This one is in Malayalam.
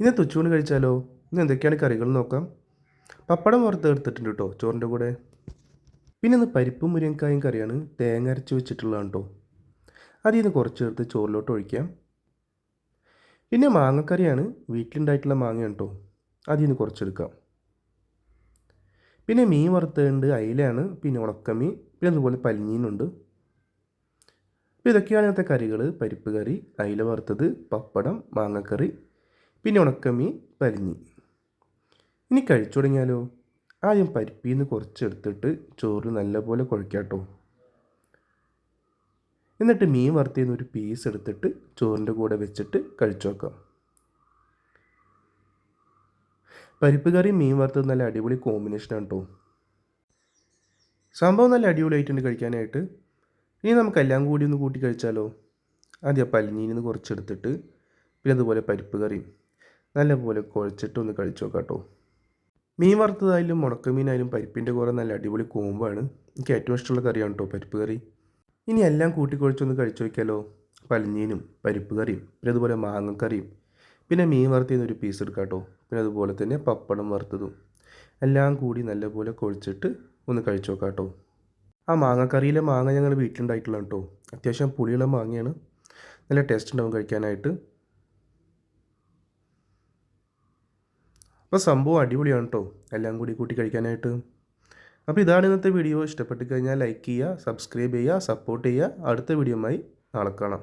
ഇന്ന് തുച്ചൂണ് കഴിച്ചാലോ? ഇന്ന് എന്തൊക്കെയാണ് കറികൾ നോക്കാം? പപ്പടം വറുത്ത് എടുത്തിട്ടുണ്ട് കേട്ടോ ചോറിന്റെ കൂടെ. പിന്നെ ഇന്ന് പരിപ്പും മുരിങ്ങക്കായും കറിയാണ് തേങ്ങ അരച്ച് വെച്ചിട്ടുള്ളതാണ് കേട്ടോ അതിൽ നിന്ന് കുറച്ച് ചേർത്ത് ചോറിലോട്ട് ഒഴിക്കാം. പിന്നെ മാങ്ങക്കറിയാണ് വീട്ടിലുണ്ടായിട്ടുള്ള മാങ്ങയാണ് കേട്ടോ അതിൽ നിന്ന് കുറച്ചെടുക്കാം. പിന്നെ മീൻ വറുത്തുണ്ട് അയിലാണ് പിന്നെ ഉണക്കമീൻ പിന്നെ അതുപോലെ പലിഞ്ഞീനുണ്ട് അപ്പോൾ ഇതൊക്കെയാണ് ഇന്നത്തെ കറികൾ പരിപ്പ് കറി അയില വറുത്തത് പപ്പടം മാങ്ങക്കറി പിന്നെ ഉണക്കമീൻ പരിഞ്ഞി. ഇനി കഴിച്ചു തുടങ്ങിയാലോ? ആദ്യം പരിപ്പിൽ നിന്ന് കുറച്ചെടുത്തിട്ട് ചോറ് നല്ലപോലെ കുഴക്കാട്ടോ. എന്നിട്ട് മീൻ വറുത്തിന്ന് ഒരു പീസ് എടുത്തിട്ട് ചോറിന്റെ കൂടെ വെച്ചിട്ട് കഴിച്ചു നോക്കാം. പരിപ്പ് കറി മീൻ വറുത്തത് നല്ല അടിപൊളി കോമ്പിനേഷനാണ് കേട്ടോ സംഭവം നല്ല അടിപൊളിയായിട്ടുണ്ട് കഴിക്കാനായിട്ട്. ഇനി നമുക്ക് എല്ലാം കൂടി ഒന്ന് കൂട്ടി കഴിച്ചാലോ? ആദ്യം പല്ലിനീനിൽ കുറച്ചെടുത്തിട്ട് പിന്നെ അതുപോലെ പരിപ്പ് കറിയും. നല്ലപോലെ കുഴച്ചിട്ടൊന്ന് കഴിച്ചു നോക്കാം കേട്ടോ മീൻ വറുത്തതായാലും മുടക്കമീനായാലും പരിപ്പിന്റെ കൂടെ നല്ല അടിപൊളി കൂമ്പാണ്. എനിക്ക് ഏറ്റവും ഇഷ്ടമുള്ള കറിയാണ് കേട്ടോ പരിപ്പ് കറി. ഇനി എല്ലാം കൂട്ടിക്കുഴച്ചൊന്ന് കഴിച്ചു നോക്കിയാലോ പലിഞ്ഞീനും പരിപ്പ് കറിയും പിന്നെ അതുപോലെ മാങ്ങക്കറിയും. പിന്നെ മീൻ വറുത്തിന്ന് ഒരു പീസ് എടുക്കാം കേട്ടോ പിന്നെ അതുപോലെ തന്നെ പപ്പടം വറുത്തതും. എല്ലാം കൂടി നല്ലപോലെ കുഴച്ചിട്ട് ഒന്ന് കഴിച്ചു നോക്കാം കേട്ടോ ആ മാങ്ങക്കറിയിലെ മാങ്ങ ഞങ്ങൾ വീട്ടിലുണ്ടായിട്ടുള്ള കേട്ടോ അത്യാവശ്യം പുളിയുള്ള മാങ്ങയാണ്. നല്ല ടേസ്റ്റ് ഉണ്ടാവും കഴിക്കാനായിട്ട്. അപ്പോൾ സംഭവം അടിപൊളിയാണ് കേട്ടോ എല്ലാം കൂടി കൂട്ടി കഴിക്കാനായിട്ട്. അപ്പോൾ ഇതാണ് ഇന്നത്തെ വീഡിയോ ഇഷ്ടപ്പെട്ട് കഴിഞ്ഞാൽ ലൈക്ക് ചെയ്യുക സബ്സ്ക്രൈബ് ചെയ്യുക സപ്പോർട്ട് ചെയ്യുക. അടുത്ത വീഡിയോയുമായി നാളെ കാണാം.